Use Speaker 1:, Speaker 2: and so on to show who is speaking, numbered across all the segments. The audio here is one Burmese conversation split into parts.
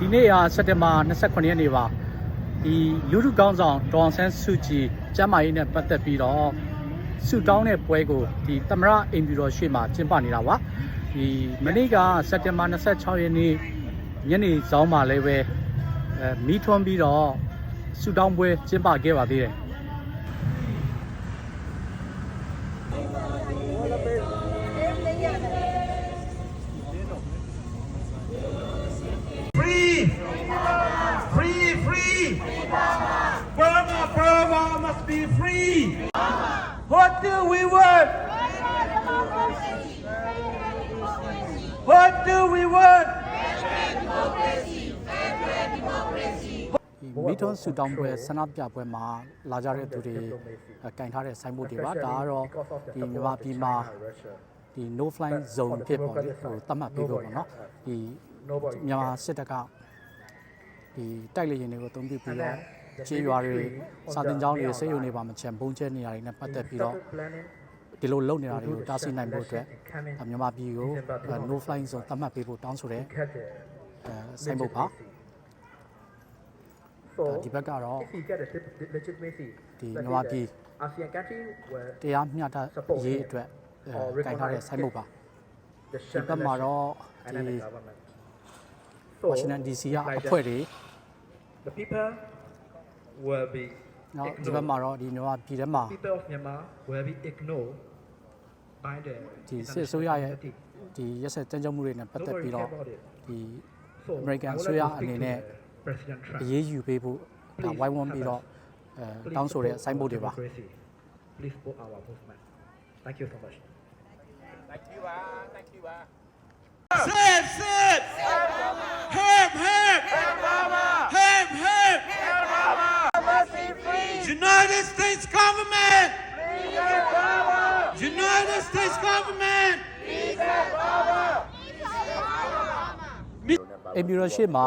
Speaker 1: ဒီနေ့ဟာစက်တင်ဘာ29ရက်နေ့ပါဒီလူလူကောင်းဆောင်ဒေါအောင်ဆန်းစုကြည်ကျမ်းမာရေးနဲ့ပတ်သက်ပြီးတော့ဆုတောင်းတဲ့ပွဲကိုဒီသမရအိမ်ဖြူတော်ရှေ့မှာကျင်းပနေတာပါဒီမနေ့ကစက်တင်ဘာ26ရက်နေ့ညနေစောင်းမှာလည်းပဲအဲမီးထွန်းပြီးတော့ဆုတောင်းပွဲကျင်းပခဲ့ပါသေးတယ်
Speaker 2: be free! What do we want? What do we want?
Speaker 1: ဒီမီထွန်းဆူတောင်းပွဲဆန္ဒပြပွဲမှာလာကြတဲ့သူတွေကင်ထားတဲ့ဆိုင်းဘုတ်တွေပါဒါကတော့ဒီမြန်မာပြည်မှာဒီ no fly zone ဖြစ်ပေါ်လေဟိုသတ်မှတ်ပေးဖို့ပေါ့နော်ဒီမြန်မာစစ်တပ်ကဒီတိုက်လေရင်တွေကိုတုံးပြပြီးတော့ ခြေရွာတွေစာတင်ကျောင်းတွေစိတ်ယုံနေပါမချင်ဘုံကျဲနေရာတွေနဲ့ပတ်သက်ပြီးတော့ဒီလိုလုပ်နေတာတွေကိုတားဆီးနိုင်ဖို့အတွက်ဒါမြန်မာပြည်ကို no fly zone သတ်မှတ်ပေးဖို့တောင်းဆိုတဲ့အဲဆိုင်းဘုတ်ပါ
Speaker 3: So
Speaker 1: ဒီဘက်ကတော့
Speaker 3: if we get the leg- legitimacy,
Speaker 1: ဒီ
Speaker 3: such
Speaker 1: မြန်မာ
Speaker 3: that
Speaker 1: ပြည်
Speaker 3: ASEAN country were
Speaker 1: တရားမျှတရေးအတွက်အဲကင်ထားတဲ့ဆိုင်းဘုတ်ပါ
Speaker 3: the
Speaker 1: ဒီဘက်မှာတော့
Speaker 3: and
Speaker 1: ဒီ
Speaker 3: then the government. So
Speaker 1: Washington DC က
Speaker 3: like
Speaker 1: အဖွဲ့
Speaker 3: the,
Speaker 1: တွေ
Speaker 3: the people will be
Speaker 1: နော်ဒီဘက်မှာတော့ဒီမြန်မာပြည်ထဲမှာ
Speaker 3: people of Myanmar will be ignored by the
Speaker 1: ဒီစစ်အစိုးရရဲ့
Speaker 3: international
Speaker 1: ဒီရက်စက်တမ်းကြုံမှုတွေနဲ့ပတ်
Speaker 3: community.
Speaker 1: သက်
Speaker 3: Don't
Speaker 1: ပြီး
Speaker 3: worry
Speaker 1: တော့
Speaker 3: about it.
Speaker 1: ဒီ
Speaker 3: So
Speaker 1: American
Speaker 3: I would
Speaker 1: အစိုးရ
Speaker 3: like to speak
Speaker 1: အနေ
Speaker 3: to
Speaker 1: နဲ့
Speaker 3: the President Trump.
Speaker 1: အရေးယူပေးဖို့ဒါဝိုင်းဝန်းပြီးတော့အဲ
Speaker 3: Please
Speaker 1: တောင်းဆိုတဲ့
Speaker 3: support
Speaker 1: ဆိုင်းဘုတ်တွေပါ
Speaker 3: our democracy. Please support our movement. Thank you so much.
Speaker 2: Sit, sit! Help, States government! United States government!
Speaker 1: အိမ်ပြူတော်ရှေ့မှာ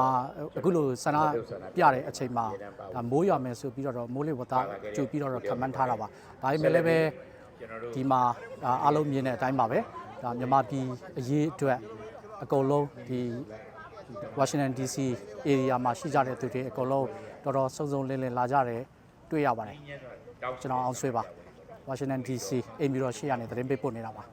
Speaker 1: အခုလိုဆန္ဒပြတဲ့အချိန်မှာဒါမိုးရွာမယ်ဆိုပြီးတော့မိုးလေဝသကြိုပြီးတော့ခန့်မှန်းထားတာပါဒါပေမဲ့လည်းပဲဒီမှာဒါအားလုံးမြင်တဲ့အတိုင်းပါပဲဒါမြန်မာပြည်အရေးအတွက်အကုန်လုံးဒီ Washington DC area မှာရှိကြတဲ့သူတွေအကုန်လုံးတော်တော်စုံစုံလင်းလင်းလာကြတယ်တွေ့ရပါတယ် ကျွန်တော်အောင်ဆွေးပါ Washington DC အိမ်ပြူတော်ရှေ့ကနေသတင်းပေးပို့နေတာပါ